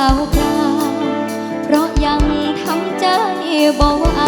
เปล่าเพราะยังทำใจบ่ไห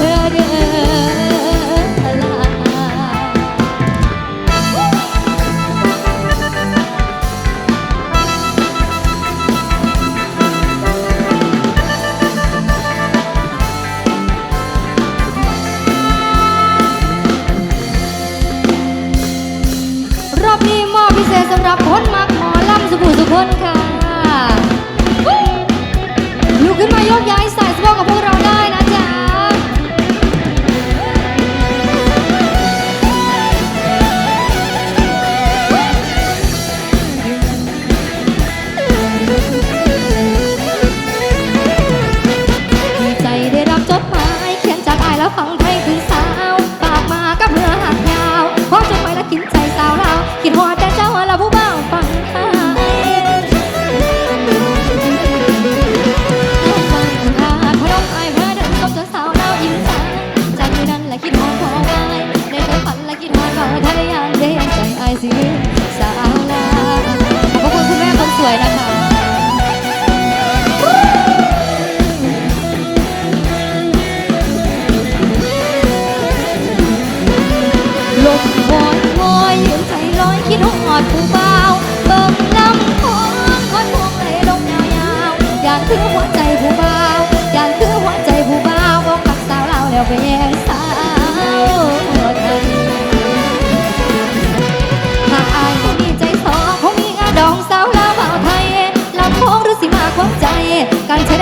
ร see.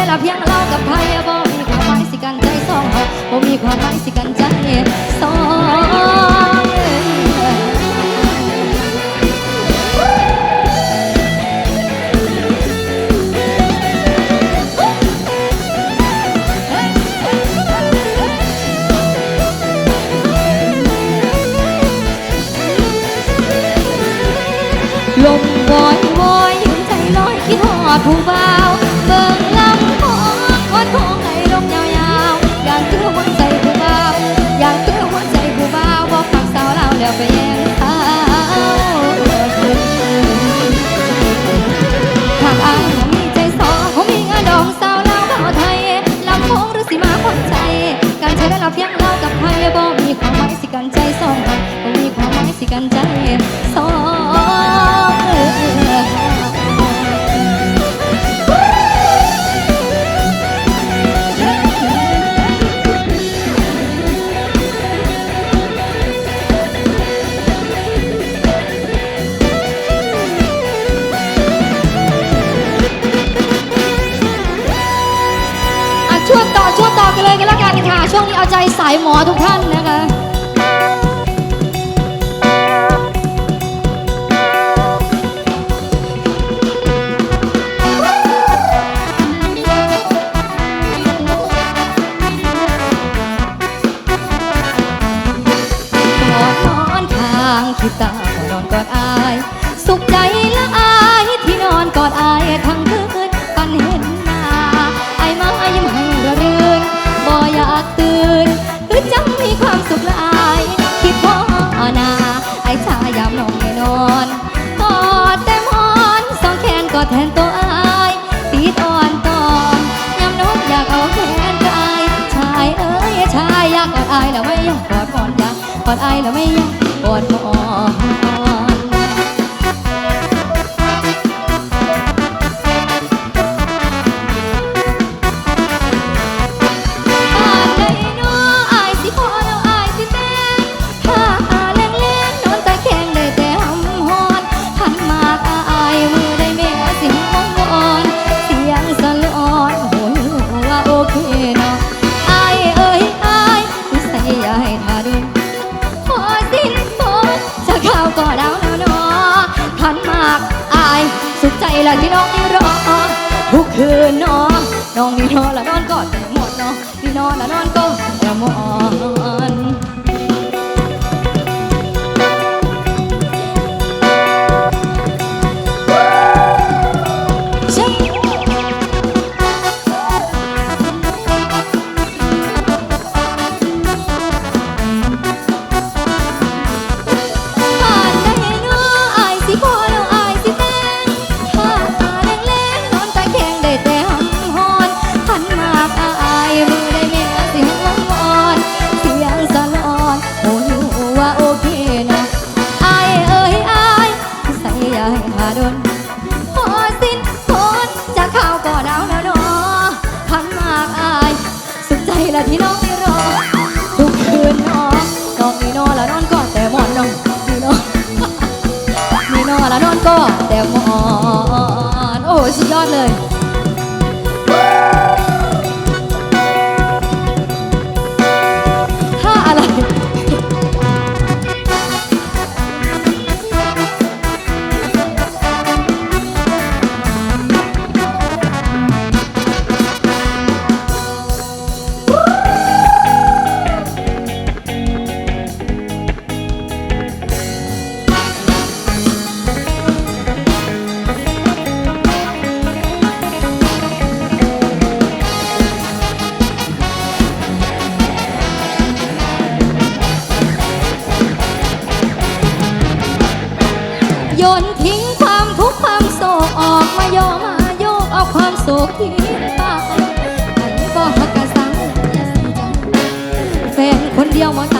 ลาเพียงเรากับไทยบ่มีความหมายสิกันใจสองเฮบ่มีความหมายสิกันใจสองลมวอยวอยยืมใจลอยคิดหอดผู้บ่า หมอทุกท่านนะคะตานอนกอดอา นี่หละที่น้องนี่รอทุกคืนน้องน้องนี่นอนละนอนกอดหมดน้องนี่นอนละนอนก้มละมองากเลย โศกีตายอับ่ฮักกสังแฟนคนเดียวมัน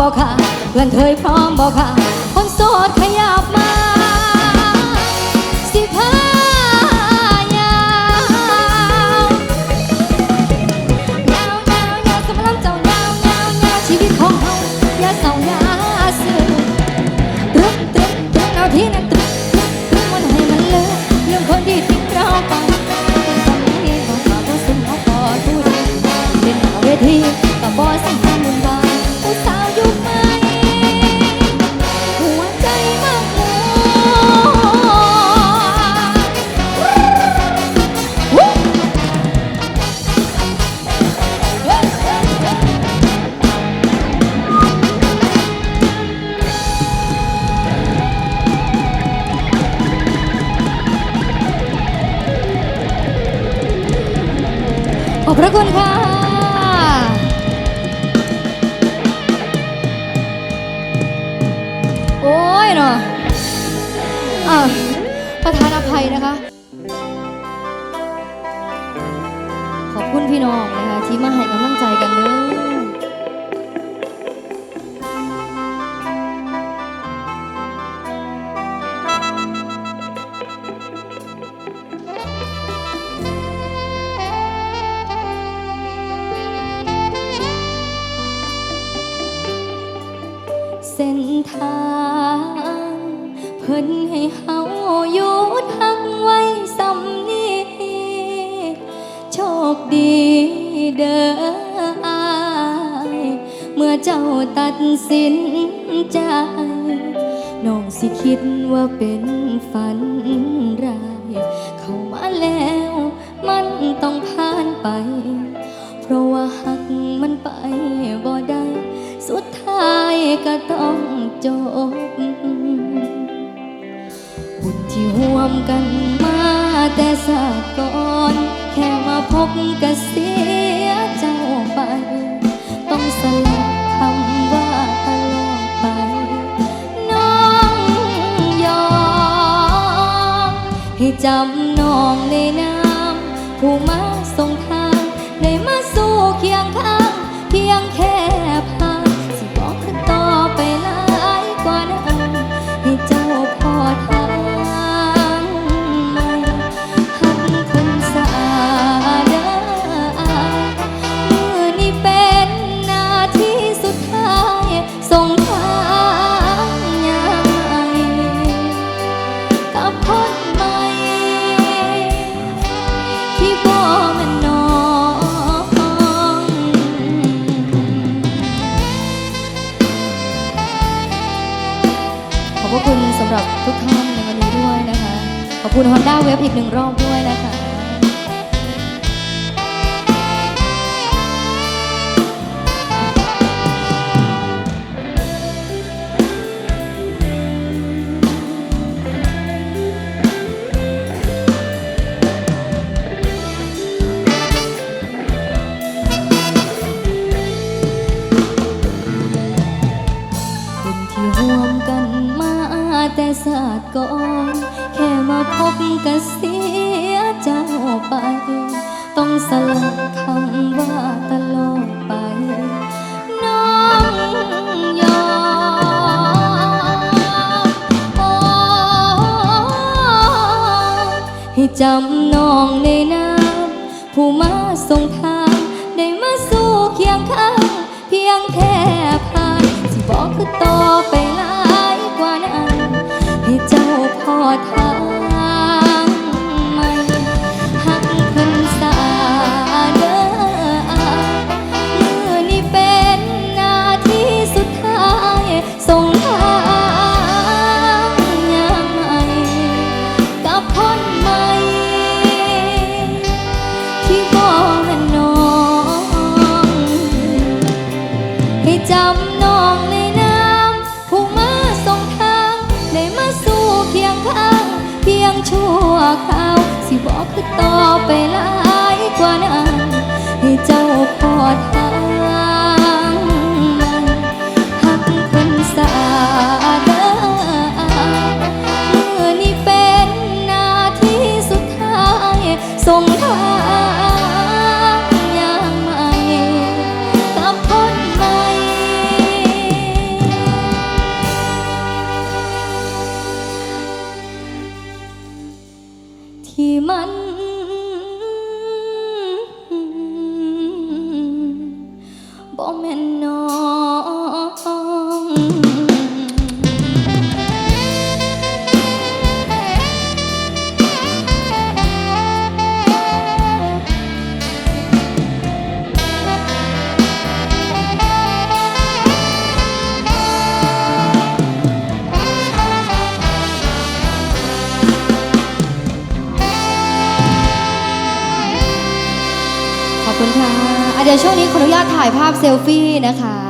บอกค่ะเพื่อนเคยพร้อมบอกค่ะคนโสดขยาสิ ทางเพิ่นให้เฮาอยู่ทักไว้สำนี้โชคดีเด้ออายเมื่อเจ้าตัดสินใจน้องสิคิดว่าเป็นฝันร้าย เข้ามาแล้วมันต้องผ่านไป เพราะว่าหักมันไปบ่ได้ สุดท้ายก็ต้อง จบบุญที่ห่วมกันมาแต่สาก่อน แค่มาพบก็เสียเจ้าไป ต้องสลับคำว่าตลอดไป น้องยอม ให้จำน้องในน้ำผู้มาส่งทาง ได้มาสู้เคียงข้าง พระคุณสำหรับทุกท่านในวันนี้ด้วยนะคะ ขอบคุณ Honda w e b อีกหนึ่งรอบด้วยนะคะ ศาสตร์ก่อน แค่มาพบก็เสียเจ้าไป ต้องสลับคำว่าตลอดไป น้องยอมอให้จำน้องในน้ำผู้มา bom menno เดี๋ยวช่วงนี้ขออนุญาตถ่ายภาพเซลฟี่นะคะ